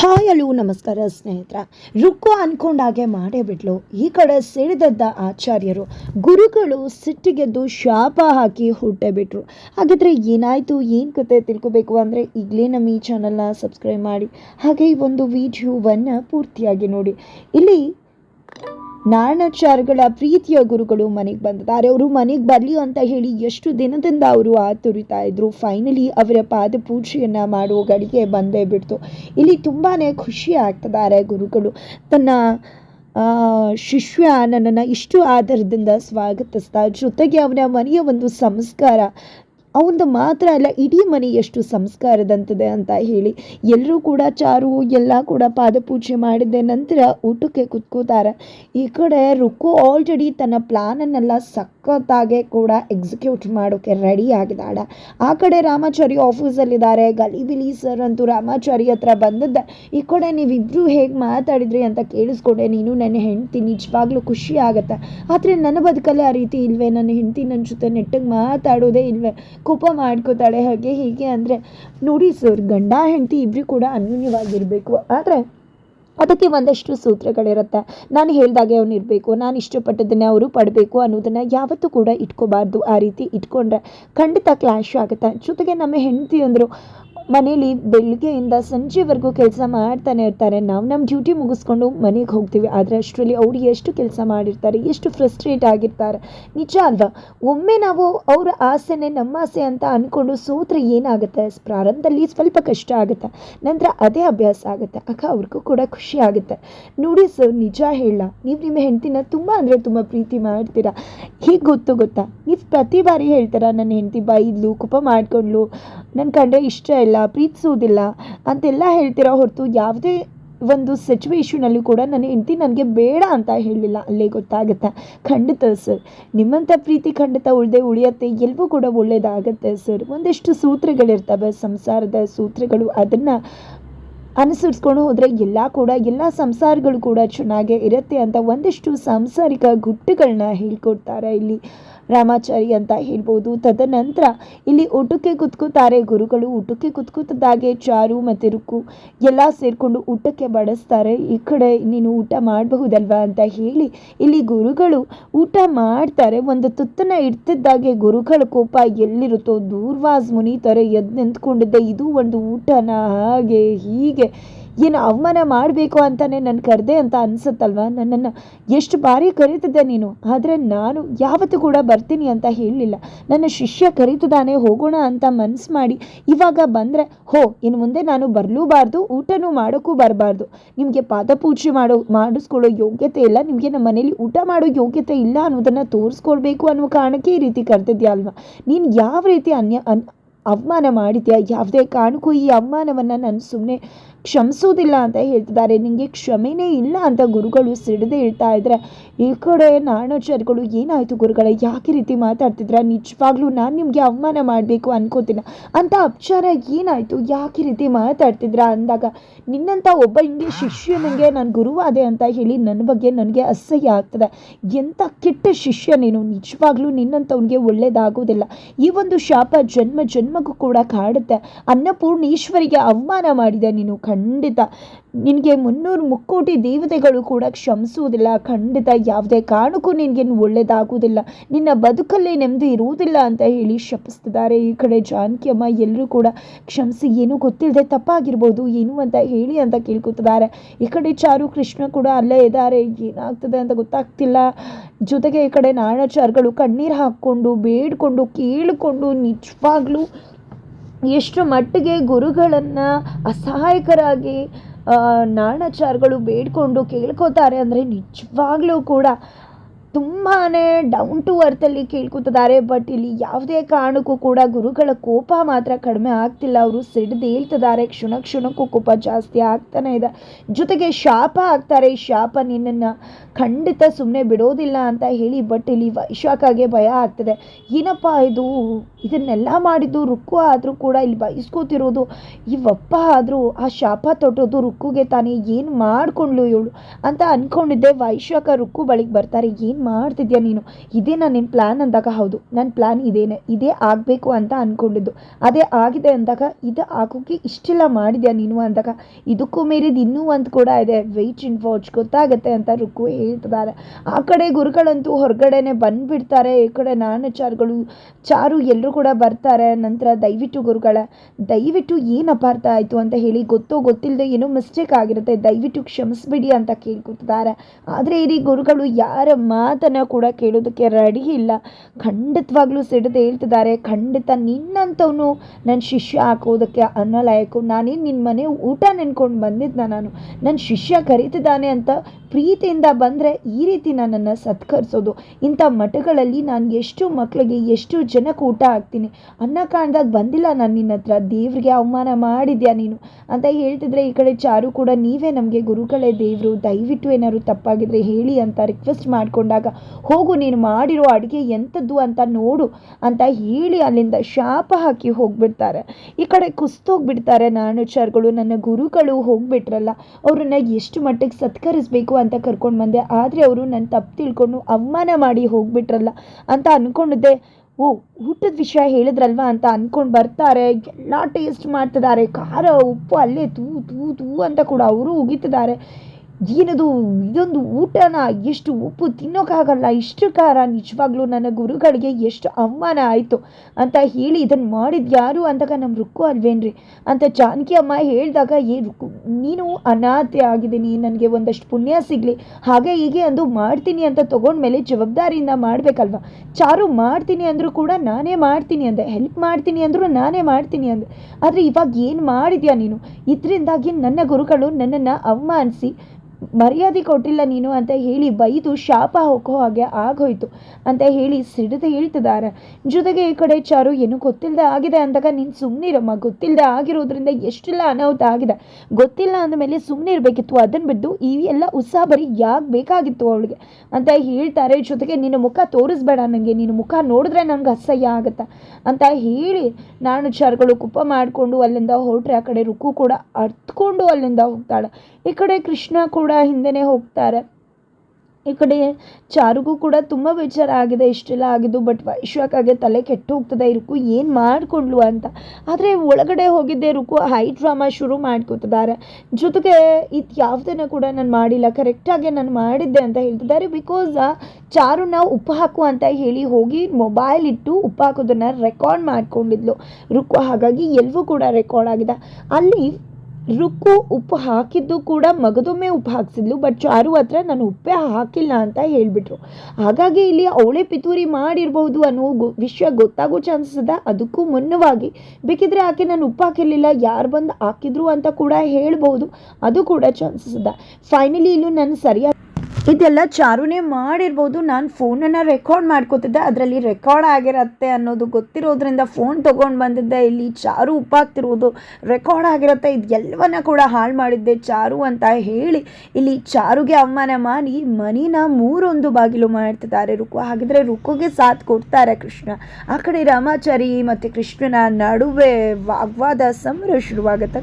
Hi ಅಲ್ಲೂ ನಮಸ್ಕಾರ ಸ್ನೇಹಿತರ. ರುಕ್ಕು ಅನ್ಕೊಂಡಾಗೆ ಮಾಡೇ ಬಿಟ್ಲು. ಈ ಕಡೆ ಸಿಡಿದದ್ದ ಆಚಾರ್ಯರು ಗುರುಗಳು ಸಿಟ್ಟಿಗೆದ್ದು ಶಾಪ ಹಾಕಿ ಹುಟ್ಟೆ ಬಿಟ್ರು. ಹಾಗಿದ್ರೆ ಏನಾಯಿತು, ಏನು ಕತೆ ತಿಳ್ಕೊಬೇಕು ಅಂದರೆ ಈಗಲೇ ನಮ್ಮ ಈ ಚಾನಲ್ನ ಸಬ್ಸ್ಕ್ರೈಬ್ ಮಾಡಿ. ಹಾಗೆ ಈ ಒಂದು ವಿಡಿಯೋವನ್ನು ಪೂರ್ತಿಯಾಗಿ ನೋಡಿ. ಇಲ್ಲಿ ನಾರಾಯಣಾಚಾರ್ಯಗಳ ಪ್ರೀತಿಯ ಗುರುಗಳು ಮನೆಗೆ ಬಂದಿದ್ದಾರೆ. ಅವರು ಮನೆಗೆ ಬರಲಿ ಅಂತ ಹೇಳಿ ಎಷ್ಟು ದಿನದಿಂದ ಅವರು ಆತುರಿತಾ ಇದ್ರು. ಫೈನಲಿ ಅವರ ಪಾದ ಪೂಜೆಯನ್ನು ಮಾಡುವ ಗಳಿಗೆ ಬಂದೇ ಬಿಡ್ತು. ಇಲ್ಲಿ ತುಂಬಾ ಖುಷಿ ಆಗ್ತಿದ್ದಾರೆ ಗುರುಗಳು. ತನ್ನ ಶಿಷ್ಯ ನನ್ನನ್ನು ಇಷ್ಟು ಆಧಾರದಿಂದ ಸ್ವಾಗತಿಸ್ತಾ, ಜೊತೆಗೆ ಅವನ ಮನೆಯ ಒಂದು ಸಂಸ್ಕಾರ ಅವಂದು ಮಾತ್ರ ಅಲ್ಲ, ಇಡೀ ಮನೆ ಎಷ್ಟು ಸಂಸ್ಕಾರದಂತಿದೆ ಅಂತ ಹೇಳಿ ಎಲ್ಲರೂ ಕೂಡ ಚಾರು, ಎಲ್ಲ ಕೂಡ ಪಾದಪೂಜೆ ಮಾಡಿದ ನಂತರ ಊಟಕ್ಕೆ ಕುತ್ಕೋತಾರೆ. ಈ ಕಡೆ ರುಕ್ಕು ಆಲ್ರೆಡಿ ತನ್ನ ಪ್ಲಾನನ್ನೆಲ್ಲ ಸಖತ್ತಾಗೆ ಕೂಡ ಎಕ್ಸಿಕ್ಯೂಟ್ ಮಾಡೋಕ್ಕೆ ರೆಡಿ ಆಗಿದ್ದಾಳೆ. ಆ ಕಡೆ ರಾಮಾಚಾರಿ ಆಫೀಸಲ್ಲಿದ್ದಾರೆ ಗಲಿಬಿಲಿ ಸರ್ ಅಂತೂ ರಾಮಾಚಾರಿ ಹತ್ರ ಬಂದದ್ದ. ಈ ಕಡೆ ನೀವಿಬ್ರು ಹೇಗೆ ಮಾತಾಡಿದ್ರಿ ಅಂತ ಕೇಳಿಸ್ಕೊಂಡೆ, ನೀನು ನನ್ನ ಹೆಂಡತಿ, ನಿಜವಾಗ್ಲೂ ಖುಷಿ ಆಗುತ್ತೆ. ಆದರೆ ನನ್ನ ಬದುಕಲ್ಲಿ ಆ ರೀತಿ ಇಲ್ವೇ? ನನ್ನ ಹೆಂಡತಿ ನನ್ನ ಜೊತೆ ನೆಟ್ಟಗೆ ಮಾತಾಡೋದೇ ಇಲ್ವೇ? ಕೋಪ ಮಾಡ್ಕೋತಾಳೆ. ಹಾಗೆ ಹೀಗೆ ಅಂದರೆ ನೋಡಿ ಸರ್, ಗಂಡ ಹೆಂಡತಿ ಇಬ್ಬರು ಕೂಡ ಅನ್ಯೂನ್ಯವಾಗಿರಬೇಕು. ಆದರೆ ಅದಕ್ಕೆ ಒಂದಷ್ಟು ಸೂತ್ರಗಳಿರುತ್ತೆ. ನಾನು ಹೇಳಿದಾಗೆ ಅವ್ನು ಇರಬೇಕು, ನಾನು ಇಷ್ಟಪಟ್ಟದನ್ನೇ ಅವರು ಪಡಬೇಕು ಅನ್ನೋದನ್ನು ಯಾವತ್ತೂ ಕೂಡ ಇಟ್ಕೋಬಾರ್ದು. ಆ ರೀತಿ ಇಟ್ಕೊಂಡ್ರೆ ಖಂಡಿತ ಕ್ಲಾಶ್ ಆಗುತ್ತೆ. ಜೊತೆಗೆ ನಮ್ಮ ಹೆಂಡತಿ ಅಂದರು ಮನೇಲಿ ಬೆಳಗ್ಗೆಯಿಂದ ಸಂಜೆವರೆಗೂ ಕೆಲಸ ಮಾಡ್ತಾನೆ ಇರ್ತಾರೆ. ನಾವು ನಮ್ಮ ಡ್ಯೂಟಿ ಮುಗಿಸ್ಕೊಂಡು ಮನೆಗೆ ಹೋಗ್ತೀವಿ. ಆದರೆ ಅಷ್ಟರಲ್ಲಿ ಅವ್ರು ಎಷ್ಟು ಕೆಲಸ ಮಾಡಿರ್ತಾರೆ, ಎಷ್ಟು ಫ್ರಸ್ಟ್ರೇಟ್ ಆಗಿರ್ತಾರೆ. ನಿಜ ಅಲ್ವಾ? ಒಮ್ಮೆ ನಾವು ಅವರ ಆಸೆನೇ ನಮ್ಮ ಆಸೆ ಅಂತ ಅಂದ್ಕೊಂಡು ಸೋತ್ರೆ ಏನಾಗುತ್ತೆ? ಪ್ರಾರಂಭದಲ್ಲಿ ಸ್ವಲ್ಪ ಕಷ್ಟ ಆಗುತ್ತೆ. ನಂತರ ಅದೇ ಅಭ್ಯಾಸ ಆಗುತ್ತೆ. ಅಕ್ಕ, ಅವ್ರಿಗೂ ಕೂಡ ಖುಷಿ ಆಗುತ್ತೆ. ನೋಡಿ ಸರ್, ನಿಜ ಹೇಳ. ನೀವು ನಿಮ್ಮ ಹೆಂಡ್ತಿನ ತುಂಬ ಅಂದರೆ ತುಂಬ ಪ್ರೀತಿ ಮಾಡ್ತೀರಾ. ಹೀಗೆ ಗೊತ್ತು ಗೊತ್ತಾ? ನೀವು ಪ್ರತಿ ಬಾರಿ ಹೇಳ್ತೀರಾ ನನ್ನ ಹೆಂಡತಿ ಬೈದ್ಲು, ಕುಪ ಮಾಡ್ಕೊಂಡ್ಲು. ನನ್ನ ಕಂಡ್ರೆ ಇಷ್ಟ ಇಲ್ಲ. ಪ್ರೀತಿಸೋದಿಲ್ಲ ಅಂತೆಲ್ಲ ಹೇಳ್ತಿರೋ ಹೊರತು ಯಾವುದೇ ಒಂದು ಸಿಚುವೇಶನಲ್ಲಿ ಕೂಡ ನನ್ನ ಹೆಂಡತಿ ನನಗೆ ಬೇಡ ಅಂತ ಹೇಳಲಿಲ್ಲ. ಅಲ್ಲೇ ಗೊತ್ತಾಗುತ್ತೆ. ಖಂಡಿತ ಸರ್. ನಿಮ್ಮಂಥ ಪ್ರೀತಿ ಖಂಡಿತ ಉಳ್ದೆ ಉಳಿಯತ್ತೆ. ಎಲ್ಲವೂ ಕೂಡ ಒಳ್ಳೆಯದಾಗತ್ತೆ ಸರ್. ಒಂದಿಷ್ಟು ಸೂತ್ರಗಳಿರ್ತವೆ, ಸಂಸಾರದ ಸೂತ್ರಗಳು. ಅದನ್ನು ಅನುಸರಿಸ್ಕೊಂಡು ಹೋದರೆ ಎಲ್ಲ ಕೂಡ, ಎಲ್ಲ ಸಂಸಾರಗಳು ಕೂಡ ಚೆನ್ನಾಗೇ ಇರುತ್ತೆ ಅಂತ ಒಂದಿಷ್ಟು ಸಾಂಸಾರಿಕ ಗುಟ್ಟುಗಳನ್ನ ಹೇಳ್ಕೊಡ್ತಾರೆ ಇಲ್ಲಿ. ರಾಮಾಚಾರಿ ಅಂತ ಹೇಳ್ಬೋದು. ತದನಂತರ ಇಲ್ಲಿ ಊಟಕ್ಕೆ ಕುತ್ಕೋತಾರೆ. ಗುರುಗಳು ಊಟಕ್ಕೆ ಕುತ್ಕೋತದಾಗೆ ಚಾರು ಮತ್ತು ರುಕ್ಕು ಎಲ್ಲ ಸೇರಿಕೊಂಡು ಊಟಕ್ಕೆ ಬಡಿಸ್ತಾರೆ. ಈ ಕಡೆ ನೀನು ಊಟ ಮಾಡಬಹುದಲ್ವಾ ಅಂತ ಹೇಳಿ ಇಲ್ಲಿ ಗುರುಗಳು ಊಟ ಮಾಡ್ತಾರೆ. ಒಂದು ತುತ್ತನ ಇಡ್ತಿದ್ದಾಗೆ ಗುರುಗಳ ಕೋಪ ಎಲ್ಲಿರುತ್ತೋ ದೂರ್ವಾಸ್ ಮುನಿ ಥರ ಎದ್ದು ನಿಂತ್ಕೊಂಡಿದ್ದೆ. ಇದು ಒಂದು ಊಟನ ಹಾಗೆ ಹೀಗೆ ಏನು ಅವಮಾನ ಮಾಡಬೇಕು ಅಂತಲೇ ನಾನು ಕರೆದೆ ಅಂತ ಅನಿಸುತ್ತಲ್ವಾ? ನನ್ನನ್ನು ಎಷ್ಟು ಬಾರಿ ಕರೀತಿದ್ದೆ ನೀನು? ಆದರೆ ನಾನು ಯಾವತ್ತೂ ಕೂಡ ಬರ್ತೀನಿ ಅಂತ ಹೇಳಲಿಲ್ಲ. ನನ್ನ ಶಿಷ್ಯ ಕರೀತಿದ್ದಾನೆ ಹೋಗೋಣ ಅಂತ ಮನಸ್ಸು ಮಾಡಿ ಇವಾಗ ಬಂದರೆ, ಹೋ, ಇನ್ನು ಮುಂದೆ ನಾನು ಬರಲೂಬಾರ್ದು, ಊಟನೂ ಮಾಡೋಕ್ಕೂ ಬರಬಾರ್ದು. ನಿಮಗೆ ಪಾದಪೂಜೆ ಮಾಡೋ, ಮಾಡಿಸ್ಕೊಳ್ಳೋ ಯೋಗ್ಯತೆ ಇಲ್ಲ, ನಿಮಗೆ ನಮ್ಮ ಮನೇಲಿ ಊಟ ಮಾಡೋ ಯೋಗ್ಯತೆ ಇಲ್ಲ ಅನ್ನೋದನ್ನು ತೋರಿಸ್ಕೊಳ್ಬೇಕು ಅನ್ನೋ ಕಾರಣಕ್ಕೆ ಈ ರೀತಿ ಕರೆದಿದ್ಯಾ ಅಲ್ವಾ? ನೀನು ಯಾವ ರೀತಿ ಅನ್ಯ, ಅನ್, ಅವಮಾನ ಮಾಡಿದ್ಯಾ? ಯಾವುದೇ ಕಾರಣಕ್ಕೂ ಈ ಅವಮಾನವನ್ನು ನಾನು ಸುಮ್ಮನೆ ಕ್ಷಮಿಸೋದಿಲ್ಲ ಅಂತ ಹೇಳ್ತಿದ್ದಾರೆ. ನಿಮಗೆ ಕ್ಷಮೆನೇ ಇಲ್ಲ ಅಂತ ಗುರುಗಳು ಸಿಡಿದು ಹೇಳ್ತಾ ಇದ್ದಾರೆ ಈ ಕಡೆ ನಾರಾಯಣಾಚಾರ್ಯಗಳು ಏನಾಯಿತು ಗುರುಗಳೇ? ಯಾಕೆ ರೀತಿ ಮಾತಾಡ್ತಿದ್ರ? ನಿಜವಾಗ್ಲೂ ನಾನು ನಿಮಗೆ ಅವಮಾನ ಮಾಡಬೇಕು ಅನ್ಕೋತೀನಿ. ಅಂತ ಅಪಚಾರ ಏನಾಯಿತು? ಯಾಕೆ ರೀತಿ ಮಾತಾಡ್ತಿದ್ರ ಅಂದಾಗ ನಿನ್ನಂಥ ಒಬ್ಬ ಹಿಂಗೆ ಶಿಷ್ಯನಿಗೆ ನಾನು ಗುರುವಾದೆ ಅಂತ ಹೇಳಿ ನನ್ನ ಬಗ್ಗೆ ನನಗೆ ಅಸಹ್ಯ ಆಗ್ತದೆ. ಎಂಥ ಕೆಟ್ಟ ಶಿಷ್ಯ ನೀನು? ನಿಜವಾಗ್ಲೂ ನಿನ್ನಂಥವ್ನಿಗೆ ಒಳ್ಳೇದಾಗೋದಿಲ್ಲ. ಈ ಒಂದು ಶಾಪ ಜನ್ಮ ಜನ್ಮಗೂ ಕೂಡ ಕಾಡುತ್ತೆ. ಅನ್ನಪೂರ್ಣೇಶ್ವರಿಗೆ ಅವಮಾನ ಮಾಡಿದೆ ನೀನು ಖಂಡಿತ. ನಿನಗೆ ಮುನ್ನೂರು ಮುಕ್ಕೋಟಿ ದೇವತೆಗಳು ಕೂಡ ಕ್ಷಮಿಸುವುದಿಲ್ಲ. ಖಂಡಿತ ಯಾವುದೇ ಕಾರಣಕ್ಕೂ ನಿನಗೆ ಒಳ್ಳೆಯದಾಗುವುದಿಲ್ಲ. ನಿನ್ನ ಬದುಕಲ್ಲೇ ನೆಮ್ಮದಿ ಇರುವುದಿಲ್ಲ ಅಂತ ಹೇಳಿ ಶಪಿಸ್ತಿದ್ದಾರೆ. ಈ ಕಡೆ ಜಾನಕಿ ಅಮ್ಮ ಎಲ್ಲರೂ ಕೂಡ ಕ್ಷಮಿಸಿ, ಏನೂ ಗೊತ್ತಿಲ್ಲದೆ ತಪ್ಪಾಗಿರ್ಬೋದು, ಏನು ಅಂತ ಹೇಳಿ ಅಂತ ಕೇಳ್ಕೊತಿದ್ದಾರೆ. ಈ ಕಡೆ ಚಾರು ಕೃಷ್ಣ ಕೂಡ ಅಲ್ಲೇ ಇದ್ದಾರೆ. ಏನಾಗ್ತದೆ ಅಂತ ಗೊತ್ತಾಗ್ತಿಲ್ಲ. ಜೊತೆಗೆ ಈ ಕಡೆ ನಾರಾಯಣಾಚಾರ್ಗಳು ಕಣ್ಣೀರು ಹಾಕ್ಕೊಂಡು, ಬೇಡ್ಕೊಂಡು, ಕೇಳಿಕೊಂಡು ನಿಜವಾಗ್ಲೂ ಎಷ್ಟು ಮಟ್ಟಿಗೆ ಗುರುಗಳನ್ನು ಅಸಹಾಯಕರಾಗಿ ಬೇಡಿಕೊಂಡು ಬೇಡ್ಕೊಂಡು ಕೇಳ್ಕೋತಾರೆ ಅಂದರೆ ನಿಜವಾಗ್ಲೂ ಕೂಡ ತುಂಬಾ ಡೌನ್ ಟು ಅರ್ತಲ್ಲಿ ಕೇಳ್ಕೊತಿದ್ದಾರೆ ಬಟ್ ಇಲ್ಲಿ ಯಾವುದೇ ಕಾರಣಕ್ಕೂ ಕೂಡ ಗುರುಗಳ ಕೋಪ ಮಾತ್ರ ಕಡಿಮೆ ಆಗ್ತಿಲ್ಲ. ಅವರು ಸಿಡ್ದು ಹೇಳ್ತಿದ್ದಾರೆ ಕ್ಷಣ ಕ್ಷಣಕ್ಕೂ ಕೋಪ ಜಾಸ್ತಿ ಆಗ್ತಾನೆ ಇದೆ. ಜೊತೆಗೆ ಶಾಪ ಆಗ್ತಾರೆ. ಈ ಶಾಪ ನಿನ್ನನ್ನು ಖಂಡಿತ ಸುಮ್ಮನೆ ಬಿಡೋದಿಲ್ಲ ಅಂತ ಹೇಳಿ ಬಟ್ ಇಲ್ಲಿ ವೈಶಾಖಗೆ ಭಯ ಆಗ್ತದೆ. ಏನಪ್ಪ ಇದು? ಇದನ್ನೆಲ್ಲ ಮಾಡಿದ್ದು ರುಕ್ಕು ಆದರೂ ಕೂಡ ಇಲ್ಲಿ ಬಯಸ್ಕೋತಿರೋದು ಇವಪ್ಪ ಆದರೂ, ಆ ಶಾಪ ತೊಟ್ಟೋದು ರುಕ್ಕುಗೆ ತಾನೇ. ಏನು ಮಾಡಿಕೊಂಡ್ಲು ಇವಳು? ಅಂತ ಅಂದ್ಕೊಂಡಿದ್ದೆ ವೈಶಾಖ ರುಕ್ಕು ಬಳಿಗೆ ಬರ್ತಾರೆ. ಏನು ಮಾಡ್ತಿದ್ಯಾ ನೀನು? ಇದೇನಾ ನಿನ್ನ ಪ್ಲ್ಯಾನ್ ಅಂದಾಗ ಹೌದು. ನನ್ನ ಪ್ಲ್ಯಾನ್ ಇದೇನೆ. ಇದೇ ಆಗಬೇಕು ಅಂತ ಅಂದ್ಕೊಂಡಿದ್ದು ಅದೇ ಆಗಿದೆ ಅಂದಾಗ ಇದು ಆಗೋಕ್ಕೆ ಇಷ್ಟೆಲ್ಲ ಮಾಡಿದ್ಯಾ ನೀನು ಅಂದಾಗ? ಇದಕ್ಕೂ ಮೀರಿದ ಇನ್ನೂ ಒಂದು ಕೂಡ ಇದೆ. ವೆಯ್ಟ್ ಇನ್ ವಾಚ್ ಗೊತ್ತಾಗುತ್ತೆ ಅಂತ ರುಕ್ಕು ಹೇಳ್ತಿದ್ದಾರೆ. ಆ ಕಡೆ ಗುರುಗಳಂತೂ ಹೊರಗಡೆನೆ ಬಂದುಬಿಡ್ತಾರೆ. ಈ ಕಡೆ ನಾನಚಾರ್ಗಳು ಚಾರು ಎಲ್ಲರೂ ಕೂಡ ಬರ್ತಾರೆ. ನಂತರ ದಯವಿಟ್ಟು ಗುರುಗಳ, ದಯವಿಟ್ಟು ಏನು ಅಪಾರ್ಥ ಆಯಿತು ಅಂತ ಹೇಳಿ. ಗೊತ್ತೋ ಗೊತ್ತಿಲ್ಲದೆ ಏನೋ ಮಿಸ್ಟೇಕ್ ಆಗಿರುತ್ತೆ. ದಯವಿಟ್ಟು ಕ್ಷಮಿಸ್ಬಿಡಿ ಅಂತ ಕೇಳ್ಕೊತಿದ್ದಾರೆ. ಆದರೆ ಇಲ್ಲಿ ಗುರುಗಳು ಯಾರ ಮಾತನ್ನು ಕೂಡ ಕೇಳೋದಕ್ಕೆ ರೆಡಿ ಇಲ್ಲ. ಖಂಡಿತವಾಗ್ಲೂ ಸಿಡದೆ ಹೇಳ್ತಿದ್ದಾರೆ. ಖಂಡಿತ ನಿನ್ನಂಥವನು ನನ್ನ ಶಿಷ್ಯ ಹಾಕೋದಕ್ಕೆ ಅನ್ನಲಾಯಕು ನಾನೇನು ನಿನ್ನ ಮನೆ ಊಟ ನೆನ್ಕೊಂಡು ಬಂದಿದ್ದ ನಾನು. ನನ್ನ ಶಿಷ್ಯ ಕರೀತಿದ್ದಾನೆ ಅಂತ ಪ್ರೀತಿಯಿಂದ ಬಂದರೆ ಈ ರೀತಿ ನನ್ನನ್ನು ಸತ್ಕರಿಸೋದು. ಇಂಥ ಮಠಗಳಲ್ಲಿ ನಾನು ಎಷ್ಟು ಮಕ್ಕಳಿಗೆ ಎಷ್ಟು ಜನಕ್ಕೆ ಊಟ ಹಾಕ್ತೀನಿ? ಅನ್ನ ಕಾಣ್ದಾಗ ಬಂದಿಲ್ಲ ನಾನು ನಿನ್ನ ಹತ್ರ. ದೇವ್ರಿಗೆ ಅವಮಾನ ಮಾಡಿದ್ಯಾ ನೀನು? ಅಂತ ಹೇಳ್ತಿದ್ರೆ ಈ ಕಡೆ ಚಾರು ಕೂಡ ನೀವೇ ನಮಗೆ ಗುರುಗಳೇ ದೇವರು. ದಯವಿಟ್ಟು ಏನಾದ್ರು ತಪ್ಪಾಗಿದ್ರೆ ಹೇಳಿ ಅಂತ ರಿಕ್ವೆಸ್ಟ್ ಮಾಡಿಕೊಂಡಾಗ ಹೋಗು, ನೀನು ಮಾಡಿರೋ ಅಡುಗೆ ಎಂಥದ್ದು ಅಂತ ನೋಡು ಅಂತ ಹೇಳಿ ಅಲ್ಲಿಂದ ಶಾಪ ಹಾಕಿ ಹೋಗ್ಬಿಡ್ತಾರೆ. ಈ ಕಡೆ ಕುಸ್ತೋಗ್ಬಿಡ್ತಾರೆ ನಾನುಚಾರ್ಗಳು. ನನ್ನ ಗುರುಗಳು ಹೋಗ್ಬಿಟ್ರಲ್ಲ, ಅವ್ರನ್ನ ಎಷ್ಟು ಮಟ್ಟಿಗೆ ಸತ್ಕರಿಸಬೇಕು ಅಂತ ಕರ್ಕೊಂಡು ಬಂದೆ. ಆದರೆ ಅವರು ನನ್ನ ತಪ್ಪು ತಿಳ್ಕೊಂಡು ಅವಮಾನ ಮಾಡಿ ಹೋಗ್ಬಿಟ್ರಲ್ಲ ಅಂತ ಅಂದ್ಕೊಂಡಿದ್ದೆ ಓ, ಊಟದ ವಿಷಯ ಹೇಳಿದ್ರಲ್ವಾ ಅಂತ ಅಂದ್ಕೊಂಡು ಬರ್ತಾರೆ. ಎಲ್ಲ ಟೇಸ್ಟ್ ಮಾಡ್ತಿದ್ದಾರೆ. ಖಾರ, ಉಪ್ಪು, ಅಲ್ಲೇ ತೂ ತೂ ತೂ ಅಂತ ಕೂಡ ಅವರು ಉಗಿತಿದ್ದಾರೆ. ಏನದು, ಇದೊಂದು ಊಟನ? ಎಷ್ಟು ಉಪ್ಪು ತಿನ್ನೋಕ್ಕಾಗಲ್ಲ ಇಷ್ಟು ಖಾರ? ನಿಜವಾಗ್ಲೂ ನನ್ನ ಗುರುಗಳಿಗೆ ಎಷ್ಟು ಅವಮಾನ ಆಯಿತು ಅಂತ ಹೇಳಿ ಇದನ್ನು ಮಾಡಿದ ಯಾರು ಅಂದಾಗ ನಮ್ಮ ರುಕ್ಕು ಅಲ್ವೇನ್ರಿ? ಅಂತ ಜಾನಕಿ ಅಮ್ಮ ಹೇಳಿದಾಗ, ಏ ರುಕ್ಕು, ನೀನು ಅನಾಥೆ ಆಗಿದ್ದೀನಿ, ನನಗೆ ಒಂದಷ್ಟು ಪುಣ್ಯ ಸಿಗಲಿ. ಹಾಗೆ ಹೀಗೆ ಅಂದು ಮಾಡ್ತೀನಿ ಅಂತ ತೊಗೊಂಡ್ಮೇಲೆ ಜವಾಬ್ದಾರಿಯಿಂದ ಮಾಡಬೇಕಲ್ವ? ಚಾರು ಮಾಡ್ತೀನಿ ಅಂದರೂ ಕೂಡ ನಾನೇ ಮಾಡ್ತೀನಿ ಅಂದೆ. ಹೆಲ್ಪ್ ಮಾಡ್ತೀನಿ ಅಂದರೂ ನಾನೇ ಮಾಡ್ತೀನಿ ಅಂದೆ. ಆದರೆ ಇವಾಗ ಏನು ಮಾಡಿದ್ಯಾ ನೀನು? ಇದರಿಂದಾಗಿ ನನ್ನ ಗುರುಗಳು ನನ್ನನ್ನು ಅವಮಾನಿಸಿ ಮರ್ಯಾದೆ ಕೊಟ್ಟಿಲ್ಲ ನೀನು ಅಂತ ಹೇಳಿ ಬೈದು ಶಾಪ ಹೋಗೋ ಹಾಗೆ ಆಗೋಯ್ತು ಅಂತ ಹೇಳಿ ಸಿಡಿದು ಹೇಳ್ತಿದ್ದಾರೆ. ಜೊತೆಗೆ ಈ ಕಡೆ ಚಾರು, ಏನು ಗೊತ್ತಿಲ್ಲದೆ ಆಗಿದೆ? ಅಂದಾಗ, ನೀನು ಸುಮ್ಮನಿರಮ್ಮ ಗೊತ್ತಿಲ್ಲದೆ ಆಗಿರೋದ್ರಿಂದ ಎಷ್ಟೆಲ್ಲ ಅನಾಹುತ ಆಗಿದೆ. ಗೊತ್ತಿಲ್ಲ ಅಂದಮೇಲೆ ಸುಮ್ಮನೆ ಇರಬೇಕಿತ್ತು ಅದನ್ನು ಬಿಟ್ಟು ಇವೆಲ್ಲ ಎಲ್ಲ ಉತ್ಸಾಹಬರಿ ಯಾಕೆ ಬೇಕಾಗಿತ್ತು ಅವಳಿಗೆ? ಅಂತ ಹೇಳ್ತಾರೆ. ಜೊತೆಗೆ, ನಿನ್ನ ಮುಖ ತೋರಿಸ್ಬೇಡ ನನಗೆ ನಿನ್ನ ಮುಖ ನೋಡಿದ್ರೆ ನನಗೆ ಅಸಹ್ಯ ಆಗುತ್ತೆ. ಅಂತ ಹೇಳಿ ನಾನು ಚಾರುಗಳು ಕುಪ್ಪ ಮಾಡಿಕೊಂಡು ಅಲ್ಲಿಂದ ಹೊರಟ್ರೆ ಆ ಕಡೆ ರುಕ್ಕು ಕೂಡ ಅರ್ತ್ಕೊಂಡು ಅಲ್ಲಿಂದ ಹೋಗ್ತಾಳೆ. ಈ ಕಡೆ ಕೃಷ್ಣ ಕೂಡ ಹಿಂದೆನೇ ಹೋಗ್ತಾರೆ. ಈ ಕಡೆ ಚಾರುಗೂ ಕೂಡ ತುಂಬ ವಿಚಾರ ಆಗಿದೆ, ಇಷ್ಟೆಲ್ಲ ಆಗಿದ್ದು ಬಟ್ ವೈಶ್ವಕಾಗೆ ತಲೆ ಕೆಟ್ಟು ಹೋಗ್ತದೆ. ರುಕು ಏನು ಮಾಡಿಕೊಂಡ್ಲು ಅಂತ. ಆದರೆ ಒಳಗಡೆ ಹೋಗಿದ್ದೆ ರುಕು, ಹೈ ಡ್ರಾಮಾ ಶುರು ಮಾಡ್ಕೊತಿದ್ದಾರೆ. ಜೊತೆಗೆ ಇದು ಯಾವುದನ್ನು ಕೂಡ ನಾನು ಮಾಡಿಲ್ಲ ಕರೆಕ್ಟಾಗಿ ನಾನು ಮಾಡಿದ್ದೆ ಅಂತ ಹೇಳ್ತಿದ್ದಾರೆ. ಬಿಕಾಸ್ ಚಾರುನ ಉಪ್ಪು ಹಾಕು ಅಂತ ಹೇಳಿ ಹೋಗಿ ಮೊಬೈಲ್ ಇಟ್ಟು ಉಪ್ಪು ಹಾಕೋದನ್ನು ರೆಕಾರ್ಡ್ ಮಾಡ್ಕೊಂಡಿದ್ಲು. ರುಕು, ಹಾಗಾಗಿ ಎಲ್ಲವೂ ಕೂಡ ರೆಕಾರ್ಡ್ ಆಗಿದೆ. ಅಲ್ಲಿ ರುಕ್ಕು ಉಪ್ಪು ಹಾಕಿದ್ದು ಕೂಡ ಮಗದೊಮ್ಮೆ ಉಪ್ಪು ಹಾಕಿಸಿದ್ಲು ಬಟ್ ಚಾರು ಹತ್ರ ನಾನು ಉಪ್ಪೇ ಹಾಕಿಲ್ಲ ಅಂತ ಹೇಳಿಬಿಟ್ರು. ಹಾಗಾಗಿ ಇಲ್ಲಿ ಅವಳೇ ಪಿತೂರಿ ಮಾಡಿರ್ಬೋದು ಅನ್ನೋ ಗೊ ವಿಷಯ ಗೊತ್ತಾಗೋ ಚಾನ್ಸಸ್ ಅದ ಅದಕ್ಕೂ ಮುನ್ನವಾಗಿ ಬೇಕಿದ್ರೆ ಆಕೆ ನಾನು ಉಪ್ಪು ಹಾಕಿರಲಿಲ್ಲ, ಯಾರು ಬಂದು ಹಾಕಿದ್ರು ಅಂತ ಕೂಡ ಹೇಳ್ಬೋದು. ಅದು ಕೂಡ ಚಾನ್ಸಸ್ ಅದ ಫೈನಲಿ ಇಲ್ಲೂ ನಾನು ಸರಿಯಾಗಿ ಇದೆಲ್ಲ ಚಾರುನೇ ಮಾಡಿರ್ಬೋದು. ನಾನು ಫೋನನ್ನು ರೆಕಾರ್ಡ್ ಮಾಡ್ಕೋತಿದ್ದೆ. ಅದರಲ್ಲಿ ರೆಕಾರ್ಡ್ ಆಗಿರತ್ತೆ ಅನ್ನೋದು ಗೊತ್ತಿರೋದ್ರಿಂದ ಫೋನ್ ತೊಗೊಂಡು ಬಂದಿದ್ದೆ. ಇಲ್ಲಿ ಚಾರು ಉಪ್ಪಾಗ್ತಿರೋದು ರೆಕಾರ್ಡ್ ಆಗಿರತ್ತೆ. ಇದು ಎಲ್ಲವನ್ನ ಕೂಡ ಹಾಳು ಮಾಡಿದ್ದೆ. ಚಾರು ಅಂತ ಹೇಳಿ ಇಲ್ಲಿ ಚಾರುಗೆ ಅವಮಾನ ಮಾಡಿ ಮನಿನ ಮೂರೊಂದು ಬಾಗಿಲು ಮಾಡ್ತಿದ್ದಾರೆ. ರುಕು ಹಾಗಿದ್ರೆ ರುಕುಗೆ ಸಾಥ್ ಕೊಡ್ತಾರೆ ಕೃಷ್ಣ. ಆ ಕಡೆ ರಾಮಾಚಾರಿ ಮತ್ತು ಕೃಷ್ಣನ ನಡುವೆ ವಾಗ್ವಾದ ಸಮರ ಶುರುವಾಗುತ್ತೆ.